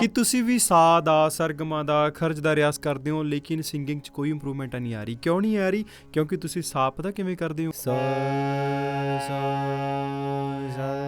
ਕਿ ਤੁਸੀਂ ਵੀ ਸਾ ਦਾ, ਸਰਗਮਾ ਦਾ ਖਰਜ ਦਾ ਰਿਆਜ਼ ਕਰਦੇ ਹੋ, ਲੇਕਿਨ ਸਿੰਗਿੰਗ 'ਚ ਕੋਈ ਇੰਪਰੂਵਮੈਂਟ ਨਹੀਂ ਆ ਰਹੀ? ਕਿਉਂ ਨਹੀਂ ਆ ਰਹੀ? ਕਿਉਂਕਿ ਤੁਸੀਂ ਸਾ ਪਤਾ ਕਿਵੇਂ ਕਰਦੇ ਹੋ? ਸਾ ਸਾ ਸਾ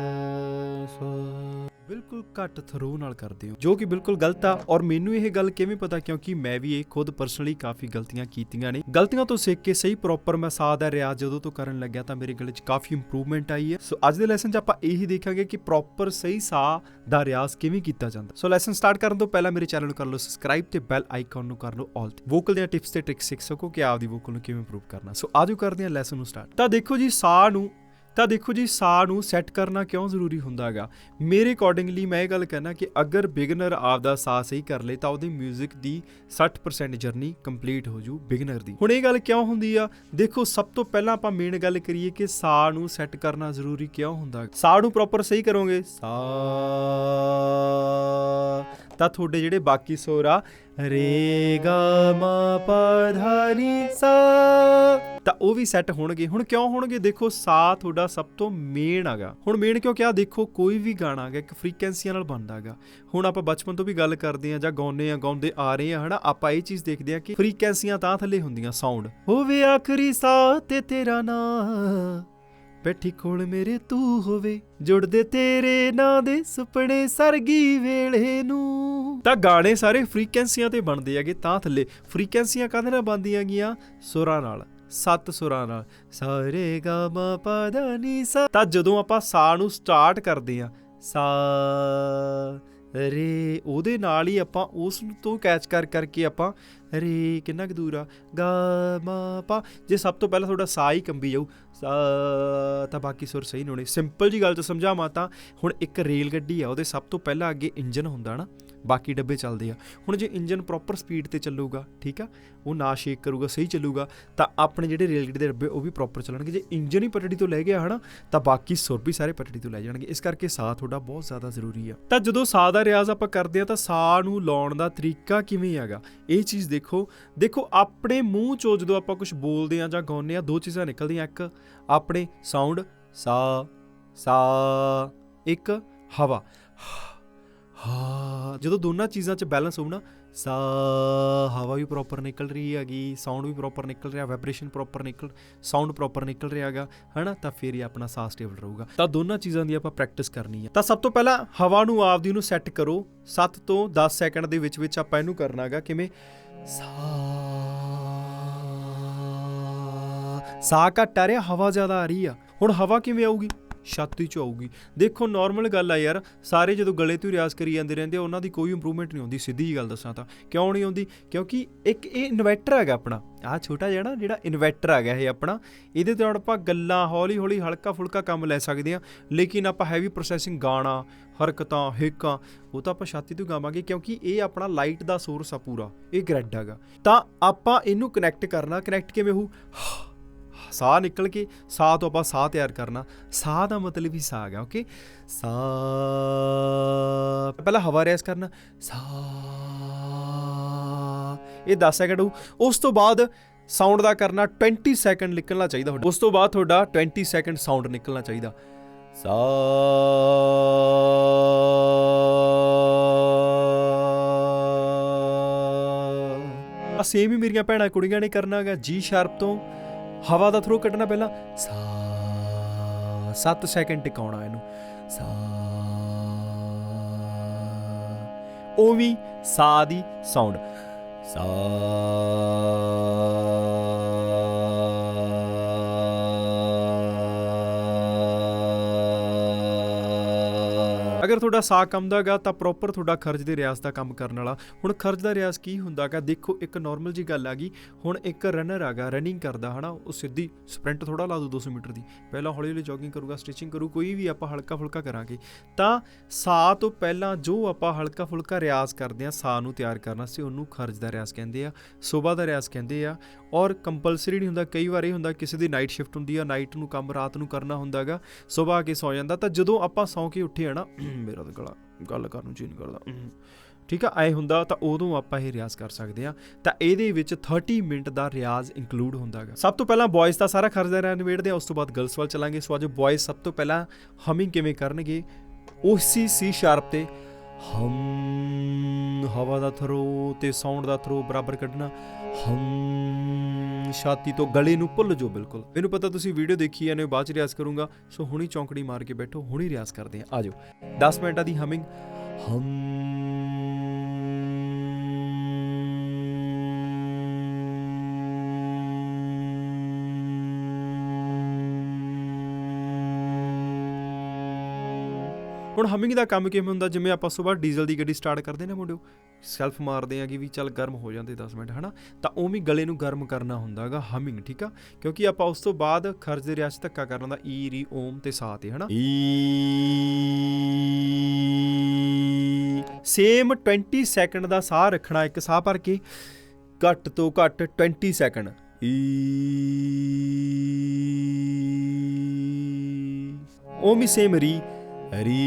ਬਿਲਕੁਲ ਘੱਟ ਥਰੋ ਨਾਲ ਕਰਦੇ ਹੋ, ਜੋ ਕਿ ਬਿਲਕੁਲ ਗਲਤ ਆ। ਔਰ ਮੈਨੂੰ ਇਹ ਗੱਲ ਕਿਵੇਂ ਪਤਾ ਕਿਉਂਕਿ ਮੈਂ ਵੀ ਇਹ ਖੁਦ ਪਰਸਨਲੀ ਕਾਫੀ ਗਲਤੀਆਂ ਕੀਤੀਆਂ ਨੇ। ਗਲਤੀਆਂ ਤੋਂ ਸਿੱਖ ਕੇ ਸਹੀ ਪ੍ਰੋਪਰ ਮੈਂ ਸਾਹ ਦਾ ਰਿਆਜ਼ ਜਦੋਂ ਤੋਂ ਕਰਨ ਲੱਗਿਆ ਤਾਂ ਮੇਰੇ ਗਲੇ 'ਚ ਕਾਫੀ ਇੰਪਰੂਵਮੈਂਟ ਆਈ ਹੈ। ਸੋ ਅੱਜ ਦੇ ਲੈਸਨ 'ਚ ਆਪਾਂ ਇਹੀ ਦੇਖਾਂਗੇ ਕਿ ਪ੍ਰੋਪਰ ਸਹੀ ਸਾਹ ਦਾ ਰਿਆਜ਼ ਕਿਵੇਂ ਕੀਤਾ ਜਾਂਦਾ। ਸੋ ਲੈਸਨ ਸਟਾਰਟ ਕਰਨ ਤੋਂ ਪਹਿਲਾਂ ਮੇਰੇ ਚੈਨਲ ਨੂੰ ਕਰ ਲਓ ਸਬਸਕ੍ਰਾਈਬ ਤੇ ਬੈਲ ਆਈਕਨ ਨੂੰ ਕਰ ਲਓ ਆਲ ਵੋਕਲ ਦੀਆਂ ਟਿਪਸ ਤੇ ਟ੍ਰਿਕਸ ਸਿੱਖ ਸਕੋ ਕਿ ਆਪਦੀ ਵੋਕਲ ਨੂੰ ਕਿਵੇਂ ਇੰਪਰੂਵ ਕਰਨਾ। ਸੋ ਆਜੋ ਕਰਦੇ ਹਾਂ ਲੈਸਨ ਨੂੰ ਸਟਾਰਟ ਤਾਂ ਦੇਖੋ ਜੀ, ਸਾਹ ਨੂੰ ਤਾਂ ਦੇਖੋ ਜੀ ਸਾ ਨੂੰ ਸੈੱਟ ਕਰਨਾ ਕਿਉਂ ਜ਼ਰੂਰੀ ਹੁੰਦਾ ਹੈਗਾ? ਮੇਰੇ ਅਕੋਰਡਿੰਗਲੀ ਮੈਂ ਇਹ ਗੱਲ ਕਹਿਣਾ ਕਿ ਅਗਰ ਬਿਗਨਰ ਆਪਦਾ ਸਾ ਸਹੀ ਕਰ ਲੇ, ਤਾਂ ਉਹਦੀ 뮤직 ਦੀ 60% ਜਰਨੀ ਕੰਪਲੀਟ ਹੋ ਜੂ ਬਿਗਨਰ ਦੀ। ਹੁਣ ਇਹ ਗੱਲ ਕਿਉਂ ਹੁੰਦੀ ਆ? ਦੇਖੋ, ਸਭ ਤੋਂ ਪਹਿਲਾਂ ਆਪਾਂ ਮੇਨ ਗੱਲ ਕਰੀਏ ਕਿ ਸਾ ਨੂੰ ਸੈੱਟ ਕਰਨਾ ਜ਼ਰੂਰੀ ਕਿਉਂ ਹੁੰਦਾ? ਹੈ? ਸਾ ਨੂੰ ਪ੍ਰੋਪਰ ਸਹੀ ਕਰੋਗੇ? ਸਾ ਤਾਂ ਤੁਹਾਡੇ ਜਿਹੜੇ ਬਾਕੀ ਸੁਰ ਆ ਰੇ ਗਾ ਮਾ ਪਾ ਧਾ ਨੀ ਸਾ ਤਾਂ ਉਹ ਵੀ ਸੈੱਟ ਹੋਣਗੇ। ਹੁਣ ਕਿਉਂ ਹੋਣਗੇ? ਦੇਖੋ ਸਾ ਤੁਹਾਡਾ ਸਭ ਤੋਂ ਮੇਨ ਹੈਗਾ। ਹੁਣ ਮੇਨ ਕਿਉਂ ਕਿਹਾ ਦੇਖੋ, ਕੋਈ ਵੀ ਗਾਣਾ ਹੈਗਾ, ਇੱਕ ਫ੍ਰੀਕੁਐਂਸੀਆਂ ਨਾਲ ਬਣਦਾ ਹੈਗਾ। ਹੁਣ ਆਪਾਂ ਬਚਪਨ ਤੋਂ ਵੀ ਗੱਲ ਕਰਦੇ ਆ ਜਾਂ ਗਾਉਂਦੇ ਆ ਗਾਉਂਦੇ ਆ ਰਹੇ ਆ ਹਨਾ? ਆਪਾਂ ਇਹ ਚੀਜ਼ ਦੇਖਦੇ ਆ ਕਿ ਫ੍ਰੀਕੁਐਂਸੀਆਂ ਤਾਂ ਥੱਲੇ ਹੁੰਦੀਆਂ ਸਾਊਂਡ ਹੋਵੇ ਆਖਰੀ ਸਾਹ ਤੇ ਤੇਰਾ ਨਾਂ, ਬੈਠੀ ਕੋਲ ਮੇਰੇ ਤੂੰ ਹੋਵੇ। ਜੁੜਦੇ ਤੇਰੇ ਨਾਂ ਦੇ ਸੁਪਨੇ ਸਰਗੀ ਵੇਲੇ ਨੂੰ। ਤਾਂ ਗਾਣੇ ਸਾਰੇ ਫ੍ਰੀਕੁਐਂਸੀਆਂ ਤੇ ਬਣਦੇ ਹੈਗੇ, ਤਾਂ ਥੱਲੇ। ਫ੍ਰੀਕੁਐਂਸੀਆਂ ਕਾਹਦੇ ਨਾਲ ਬਣਦੀਆਂ ਗੀਆਂ? ਸੁਰਾਂ ਨਾਲ। ਸੱਤ ਸੁਰਾਂ ਨਾਲ। ਸਾਰੇ ਗਾ ਮਾ ਪਾ ਧਾ ਨੀ ਸਾ ਤਾਂ ਜਦੋਂ ਆਪਾਂ ਸਾ ਨੂੰ ਸਟਾਰਟ ਕਰਦੇ ਆ ਸਾ, ਰੇ, ਉਹਦੇ ਨਾਲ ਹੀ ਆਪਾਂ ਉਸ ਨੂੰ ਤੋਂ ਕੈਚ ਕਰ ਕਰਕੇ ਆਪਾਂ ਰੇ ਕਿੰਨਾ ਕੁ ਦੂਰ ਆ? ਗਾ, ਮਾ, ਪਾ। ਜੇ ਸਭ ਤੋਂ ਪਹਿਲਾਂ ਤੁਹਾਡਾ ਸਾ ਹੀ ਕੰਬੀ ਜਾਊ। ਸਾ ਤਾਂ ਬਾਕੀ ਸੁਰ ਸਹੀ ਨਹੀਂ ਹੋਣੇ ਸਿੰਪਲ ਜੀ ਗੱਲ ਤੋਂ ਸਮਝਾਵਾਂ ਤਾਂ, ਹੁਣ ਇੱਕ ਰੇਲ ਗੱਡੀ ਆ, ਉਹਦੇ ਸਭ ਤੋਂ ਪਹਿਲਾਂ ਅੱਗੇ ਇੰਜਨ ਹੁੰਦਾ ਨਾ, ਬਾਕੀ ਡੱਬੇ ਚੱਲਦੇ ਆ। ਹੁਣ ਜੇ ਇੰਜਨ ਪ੍ਰੋਪਰ ਸਪੀਡ ਤੇ ਚੱਲੂਗਾ, ਠੀਕ ਆ? ਉਹ ਨਾ ਸ਼ੇਕ ਕਰੂਗਾ, ਸਹੀ ਚੱਲੂਗਾ, ਤਾਂ ਆਪਣੇ ਜਿਹੜੇ ਰੇਲ ਗੱਡੀ ਦੇ ਡੱਬੇ, ਉਹ ਵੀ ਪ੍ਰੋਪਰ ਚੱਲਣਗੇ। ਜੇ ਇੰਜਨ ਹੀ ਪਟੜੀ ਤੋਂ ਲੈ ਗਿਆ ਹਨਾ, ਤਾਂ ਬਾਕੀ ਸੁਰ ਵੀ ਸਾਰੇ ਪਟੜੀ ਤੋਂ ਲੈ ਜਾਣਗੇ। ਇਸ ਕਰਕੇ ਸਾਹ ਤੁਹਾਡਾ ਬਹੁਤ ਜ਼ਿਆਦਾ ਜ਼ਰੂਰੀ ਆ। ਤਾਂ ਜਦੋਂ ਸਾਹ ਦਾ ਰਿਆਜ਼ ਆਪਾਂ ਕਰਦੇ ਆ, ਤਾਂ ਸਾਹ ਨੂੰ ਲਾਉਣ ਦਾ ਤਰੀਕਾ ਕਿਵੇਂ ਹੈਗਾ? ਇਹ ਚੀਜ਼ ਦੇਖੋ ਦੇਖੋ ਦੇਖੋ ਆਪਣੇ ਮੂੰਹ ਚੋਂ ਜਦੋਂ ਆਪਾਂ ਕੁਝ ਬੋਲਦੇ ਆ ਜਾਂ ਗਾਉਂਦੇ ਆ ਦੋ ਚੀਜ਼ਾਂ ਨਿਕਲਦੀਆਂ, ਇੱਕ ਆਪਣੇ ਸਾਊਂਡ ਸਾ ਸਾ, ਇੱਕ ਹਵਾ। ਹਾਂ, ਜਦੋਂ ਦੋਨਾਂ ਚੀਜ਼ਾਂ 'ਚ ਬੈਲੈਂਸ ਹੋਊ ਨਾ, ਸਾ, ਹਵਾ ਵੀ ਪ੍ਰੋਪਰ ਨਿਕਲ ਰਹੀ ਹੈਗੀ ਸਾਊਂਡ ਵੀ ਪ੍ਰੋਪਰ ਨਿਕਲ ਰਿਹਾ ਵਾਈਬ੍ਰੇਸ਼ਨ ਪ੍ਰੋਪਰ ਨਿਕਲ ਸਾਊਂਡ ਪ੍ਰੋਪਰ ਨਿਕਲ ਰਿਹਾ ਹੈਗਾ, ਹਨਾ? ਤਾਂ ਫਿਰ ਹੀ ਆਪਣਾ ਸਾਹ ਸਟੇਬਲ ਰਹੂਗਾ। ਤਾਂ ਦੋਨਾਂ ਚੀਜ਼ਾਂ ਦੀ ਆਪਾਂ ਪ੍ਰੈਕਟਿਸ ਕਰਨੀ ਹੈ। ਤਾਂ ਸਭ ਤੋਂ ਪਹਿਲਾਂ ਹਵਾ ਨੂੰ ਆਪਦੀ ਨੂੰ ਸੈੱਟ ਕਰੋ। 7 ਤੋਂ 10 ਸੈਕਿੰਡ ਦੇ ਵਿੱਚ ਵਿੱਚ ਆਪਾਂ ਇਹਨੂੰ ਕਰਨਾ ਹੈਗਾ, ਕਿਵੇਂ? ਸਾ ਸਾ ਘੱਟ ਆ ਰਿਹਾ ਹਵਾ ਜ਼ਿਆਦਾ ਆ ਰਹੀ ਆ। ਹੁਣ ਹਵਾ ਕਿਵੇਂ ਆਊਗੀ? ਛਾਤੀ ਚ ਆਊਗੀ ਦੇਖੋ ਨਾਰਮਲ ਗੱਲ ਆ ਯਾਰ, ਸਾਰੇ ਜਦੋਂ ਗਲੇ ਤੋਂ ਰਿਆਜ਼ ਕਰੀ ਜਾਂਦੇ ਰਹਿੰਦੇ ਆ, ਉਹਨਾਂ ਦੀ ਕੋਈ ਇੰਪਰੂਵਮੈਂਟ ਨਹੀਂ ਆਉਂਦੀ ਸਿੱਧੀ ਜੀ ਗੱਲ ਦੱਸਾਂ ਤਾਂ। ਕਿਉਂ ਨਹੀਂ ਆਉਂਦੀ ਕਿਉਂਕਿ ਇੱਕ ਇਹ ਇਨਵਰਟਰ ਹੈਗਾ ਆਪਣਾ। ਆ ਛੋਟਾ ਜਿਹਾ ਨਾ, ਜਿਹੜਾ ਇਨਵਰਟਰ ਹੈਗਾ ਇਹ ਆਪਣਾ, ਇਹਦੇ ਤੇ ਹੁਣ ਆਪਾਂ ਗੱਲਾਂ ਹੌਲੀ ਹੌਲੀ ਹਲਕਾ ਫੁਲਕਾ ਕੰਮ ਲੈ ਸਕਦੇ ਆ। ਲੇਕਿਨ ਆਪਾਂ ਹੈਵੀ ਪ੍ਰੋਸੈਸਿੰਗ ਗਾਣਾ, ਹਰਕਤਾਂ, ਹੇਕਾਂ, ਉਹ ਤਾਂ ਆਪਾਂ ਛਾਤੀ ਤੋਂ ਗਾਵਾਂਗੇ, ਕਿਉਂਕਿ ਇਹ ਆਪਣਾ ਲਾਈਟ ਦਾ ਸੋਰਸ ਆ ਪੂਰਾ, ਇਹ ਗ੍ਰਿਡ ਹੈਗਾ। ਤਾਂ ਆਪਾਂ ਇਹਨੂੰ ਕਨੈਕਟ ਕਰਨਾ ਕਨੈਕਟ ਕਿਵੇਂ ਹੋਊ? ਸਾਹ ਨਿਕਲ ਕੇ, ਸਾਹ ਤੋਂ ਆਪਾਂ ਸਾਹ ਤਿਆਰ ਕਰਨਾ। ਸਾਹ ਦਾ ਮਤਲਬ ਹੀ ਸਾਹ ਹੈ ਓਕੇ ਸਾਹ। ਪਹਿਲਾਂ ਹਵਾ ਰੇਸ ਕਰਨਾ। ਸਾਹ। ਇਹ 10 ਸੈਕਿੰਡ ਉਸ ਤੋਂ ਬਾਅਦ ਸਾਊਂਡ ਦਾ ਕਰਨਾ 20 ਸੈਕਿੰਡ ਨਿਕਲਣਾ ਚਾਹੀਦਾ ਉਸ ਤੋਂ ਬਾਅਦ ਤੁਹਾਡਾ 20 ਸੈਕਿੰਡ ਸਾਊਂਡ ਨਿਕਲਣਾ ਚਾਹੀਦਾ। ਸਾਹ। ਸੇਮ ਹੀ ਮੇਰੀਆਂ ਭੈਣਾਂ ਕੁੜੀਆਂ ਨੇ ਕਰਨਾ ਹੈਗਾ ਜੀ ਸ਼ਾਰਪ ਤੋਂ। ਹਵਾ ਦਾ ਥਰੂ ਕੱਢਣਾ ਪਹਿਲਾਂ। ਸਾ 7 ਸੈਕਿੰਡ ਟਿਕਾਉਣਾ ਇਹਨੂੰ। ਸਾ ਉਹ ਵੀ ਸਾ ਦੀ ਸਾਊਂਡ ਸਾ ਤੁਹਾਡਾ ਸਾਹ ਕੰਮਦਾਗਾ ਤਾਂ ਪ੍ਰੋਪਰ ਤੁਹਾਡਾ ਖਰਚ ਦੇ ਰਿਆਜ਼ ਦਾ ਕੰਮ ਕਰਨ ਵਾਲਾ। ਹੁਣ ਖਰਚ ਦਾ ਰਿਆਜ਼ ਕੀ ਹੁੰਦਾਗਾ? ਦੇਖੋ, ਇੱਕ ਨਾਰਮਲ ਜੀ ਗੱਲ ਆ ਗਈ ਹੁਣ ਇੱਕ ਰਨਰ ਆਗਾ ਰਨਿੰਗ ਕਰਦਾ, ਹਨਾ? ਉਹ ਸਿੱਧੀ ਸਪ੍ਰਿੰਟ ਥੋੜਾ ਲਾ ਦੂ 200 ਮੀਟਰ ਦੀ। ਪਹਿਲਾਂ ਹੌਲੀ ਹੌਲੀ ਜੋਗਿੰਗ ਕਰੂਗਾ ਸਟਿਚਿੰਗ ਕਰੂ, ਕੋਈ ਵੀ ਆਪਾਂ ਹਲਕਾ ਫੁਲਕਾ ਕਰਾਂਗੇ। ਤਾਂ ਸਾਹ ਤੋਂ ਪਹਿਲਾਂ ਜੋ ਆਪਾਂ ਹਲਕਾ ਫੁਲਕਾ ਰਿਆਜ਼ ਕਰਦੇ ਆ ਸਾਹ ਨੂੰ ਤਿਆਰ ਕਰਨਾ ਸੀ ਉਹਨੂੰ ਖਰਚ ਦਾ ਰਿਆਜ਼ ਕਹਿੰਦੇ ਆ ਸਵੇਰ ਦਾ ਰਿਆਜ਼ ਕਹਿੰਦੇ ਆ। ਔਰ ਕੰਪਲਸਰੀ ਨਹੀਂ ਹੁੰਦਾ, ਕਈ ਵਾਰ ਇਹ ਹੁੰਦਾ ਕਿਸੇ ਦੀ ਨਾਈਟ ਸ਼ਿਫਟ ਹੁੰਦੀ ਆ ਨਾਈਟ ਨੂੰ ਕੰਮ ਰਾਤ ਨੂੰ ਕਰਨਾ ਹੁੰਦਾਗਾ ਸਵੇਰ ਆ ਕੇ ਸੌ ਜਾਂਦਾ। ਤਾਂ ਜਦੋਂ ਆਪਾਂ ਸੌਂ ਕੇ ਉੱਠੇ ਆ ਨਾ ਮੇਰਾ ਤਾਂ ਗਲਾ ਗੱਲ ਕਰਨ ਨੂੰ ਜੀ ਨਹੀਂ ਕਰਦਾ। ਠੀਕ ਆ ਐ ਹੁੰਦਾ ਤਾਂ ਉਦੋਂ ਆਪਾਂ ਇਹ ਰਿਆਜ਼ ਕਰ ਸਕਦੇ ਆ। ਤਾਂ ਇਹਦੇ ਵਿੱਚ 30 ਮਿੰਟ ਦਾ ਰਿਆਜ਼ ਇਨਕਲੂਡ ਹੁੰਦਾਗਾ ਸਭ ਤੋਂ ਪਹਿਲਾਂ ਬॉयਜ਼ ਦਾ ਸਾਰਾ ਖਰਚਾ ਨਿਬੇੜਦੇ ਆ ਉਸ ਤੋਂ ਬਾਅਦ ਗਰਲਸ ਵੱਲ ਚਲਾਂਗੇ। ਸੋ ਅੱਜ ਬॉयਜ਼ ਸਭ ਤੋਂ ਪਹਿਲਾਂ ਹਮਿੰਗ ਕਿਵੇਂ ਕਰਨਗੇ ਉਸੀ ਸੀ ਸ਼ਾਰਪ ਤੇ ਹਮ ਹਵਾ ਦਾ ਥਰੋ ਤੇ ਸਾਊਂਡ ਦਾ ਥਰੋ ਬਰਾਬਰ ਕੱਢਣਾ ਹਮ ਛਾਤੀ ਤੋਂ ਗਲੇ ਨੂੰ ਭੁੱਲ ਜਾਓ ਬਿਲਕੁਲ। ਮੈਨੂੰ ਪਤਾ ਤੁਸੀਂ ਵੀਡੀਓ ਦੇਖੀ ਐ ਨੇ ਬਾਅਦ ਚ ਰਿਆਜ਼ ਕਰੂੰਗਾ। ਸੋ ਹੁਣੀ ਚੌਂਕੜੀ ਮਾਰ ਕੇ ਬੈਠੋ, ਹੁਣੀ ਰਿਆਜ਼ ਕਰਦੇ ਆ ਆਜੋ 10 ਮਿੰਟਾਂ ਦੀ ਹਮਿੰਗ। ਹਮ ਹੁਣ ਹਮਿੰਗ ਦਾ ਕੰਮ ਕਿਵੇਂ ਹੁੰਦਾ? ਜਿਵੇਂ ਆਪਾਂ ਸਵੇਰ ਡੀਜ਼ਲ ਦੀ ਗੱਡੀ ਸਟਾਰਟ ਕਰਦੇ ਨੇ ਮੁੰਡਿਓ ਸੈਲਫ ਮਾਰਦੇ ਆ ਕਿ ਵੀ ਚੱਲ ਗਰਮ ਹੋ ਜਾਂਦੇ 10 ਮਿੰਟ ਹਨਾ? ਤਾਂ ਉਵੇਂ ਗਲੇ ਨੂੰ ਗਰਮ ਕਰਨਾ ਹੁੰਦਾਗਾ ਹਮਿੰਗ ਠੀਕ ਆ? ਕਿਉਂਕਿ ਆਪਾਂ ਉਸ ਤੋਂ ਬਾਅਦ ਖਰਚ ਦੇ ਰਿਆਜ਼ ਧੱਕਾ ਕਰਨ ਦਾ ਈ ਰੀ ਓਮ ਤੇ ਸਾ ਤੇ ਹਨਾ? ਸੇਮ 20 ਸੈਕਿੰਡ ਦਾ ਸਾਹ ਰੱਖਣਾ ਇੱਕ ਸਾਹ ਭਰ ਕੇ ਘੱਟ ਤੋਂ ਘੱਟ 20 ਸੈਕਿੰਡ ਈ ਓਮੀ ਸੇਮ ਰੀ ਰੀ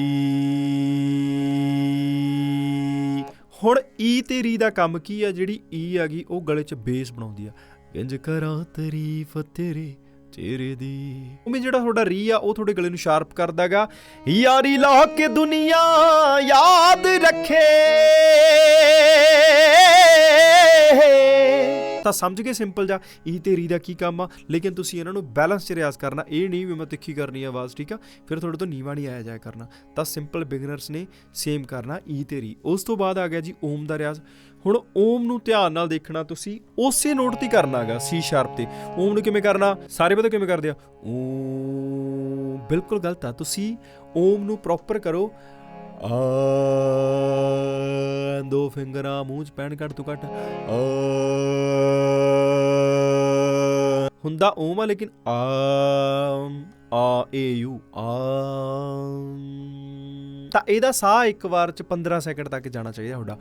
ਹੁਣ ਈ ਤੇ ਰੀ ਦਾ ਕੰਮ ਕੀ ਆ? ਜਿਹੜੀ ਈ ਆ ਗਈ, ਉਹ ਗਲੇ 'ਚ ਬੇਸ ਬਣਾਉਂਦੀ ਆ। ਇੰਜ ਕਰਾਂ ਤਾਰੀਫ ਤੇਰੇ ਚਿਹਰੇ ਦੀ। ਉਵੇਂ ਜਿਹੜਾ ਤੁਹਾਡਾ ਰੀ ਆ, ਉਹ ਤੁਹਾਡੇ ਗਲੇ ਨੂੰ ਸ਼ਾਰਪ ਕਰਦਾਗਾ। ਯਾਰੀ ਲਾ ਕੇ ਦੁਨੀਆ ਯਾਦ ਰੱਖੇ। ਤਾਂ ਸਮਝ ਗਏ ਸਿੰਪਲ ਜਾ ਇਹ ਤੇਰੀ ਦਾ ਕੀ ਕੰਮ ਆ? ਲੇਕਿਨ ਤੁਸੀਂ ਇਹਨਾਂ ਨੂੰ ਬੈਲੈਂਸ ਚ ਰਿਆਜ਼ ਕਰਨਾ। ਇਹ ਨਹੀਂ ਵੀ ਮੈਂ ਤਿੱਖੀ ਕਰਨੀ ਆ ਆਵਾਜ਼, ਠੀਕ ਆ? ਫਿਰ ਤੁਹਾਡੇ ਤੋਂ ਨੀਵਾ ਨਹੀਂ ਆਇਆ ਜਾਇਆ ਕਰਨਾ। ਤਾਂ ਸਿੰਪਲ ਬਿਗਨਰਸ ਨੇ ਸੇਮ ਕਰਨਾ ਈ ਤੇਰੀ। ਉਸ ਤੋਂ ਬਾਅਦ ਆ ਗਿਆ ਜੀ ਓਮ ਦਾ ਰਿਆਜ਼। ਹੁਣ ਓਮ ਨੂੰ ਧਿਆਨ ਨਾਲ ਦੇਖਣਾ ਤੁਸੀਂ, ਉਸੇ ਨੋਟ ਤੇ ਕਰਨਾਗਾ ਸੀ ਸ਼ਾਰਪ ਤੇ। ਓਮ ਨੂੰ ਕਿਵੇਂ ਕਰਨਾ? ਸਾਰੇ ਪਤਾ ਕਿਵੇਂ ਕਰਦੇ ਆ? ਓਮ, ਬਿਲਕੁਲ ਗਲਤ ਆ। ਤੁਸੀਂ ਓਮ ਨੂੰ ਪ੍ਰੋਪਰ ਕਰੋ। ਆ, ਦੋ ਫਿੰਗਰਾਂ, ਮੂੰਹ ਚ ਪੈਣ ਘੱਟ ਤੋਂ ਘੱਟ। ਆ ਹੁੰਦਾ ਓਮ ਆ, ਲੇਕਿਨ ਆਮ, ਆ, ਏ, ਯੂ, ਆਮ। ਤਾਂ ਇਹਦਾ ਸਾਹ ਇੱਕ ਵਾਰ ਚ 15 ਸੈਕਿੰਡ ਤੱਕ ਜਾਣਾ ਚਾਹੀਦਾ ਤੁਹਾਡਾ।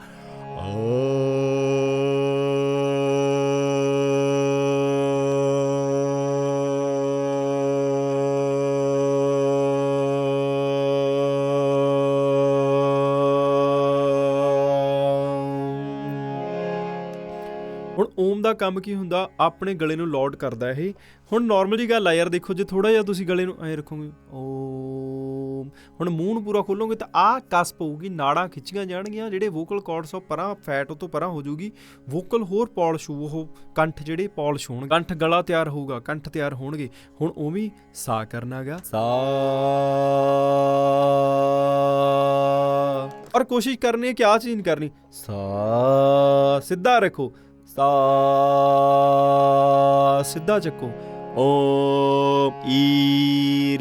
ਹੁਣ ਓਮ ਦਾ ਕੰਮ ਕੀ ਹੁੰਦਾ? ਆਪਣੇ ਗਲੇ ਨੂੰ ਲੋਡ ਕਰਦਾ ਇਹ। ਹੁਣ ਨਾਰਮਲ ਜੀ ਗੱਲ ਆ ਯਾਰ ਦੇਖੋ ਜੇ ਥੋੜਾ ਜਿਹਾ ਤੁਸੀਂ ਗਲੇ ਨੂੰ ਐ ਰੱਖੋਗੇ ਓਮ। ਹੁਣ ਮੂੰਹ ਨੂੰ ਪੂਰਾ ਖੋਲੋਗੇ ਤਾਂ ਆ ਕਸ ਪਊਗੀ ਨਾੜਾਂ ਖਿੱਚੀਆਂ ਜਾਣਗੀਆਂ ਜਿਹੜੇ ਵੋਕਲ ਕਾਰਡਸ ਉਹ ਪਰਾਂ ਫੈਟ ਉਹ ਤੋਂ ਪਰਾਂ ਹੋ ਜਾਊਗੀ। ਵੋਕਲ ਹੋਰ ਪਾਲਿਸ਼ ਉਹ ਕੰਠ ਜਿਹੜੇ ਪਾਲਿਸ਼ ਹੋਣ ਕੰਠ ਗਲਾ ਤਿਆਰ ਹੋਊਗਾ ਕੰਠ ਤਿਆਰ ਹੋਣਗੇ। ਹੁਣ ਉਵੇਂ ਸਾ ਕਰਨਾਗਾ। ਸਾ। ਔਰ ਕੋਸ਼ਿਸ਼ ਕਰਨੀ ਹੈ ਕਿ ਆ ਚੀਜ਼ ਕਰਨੀ। ਸਾ। ਸਿੱਧਾ ਰੱਖੋ। ਸਾ ਸਿੱਧਾ ਚੱਕੋ। ਓਮ ਈ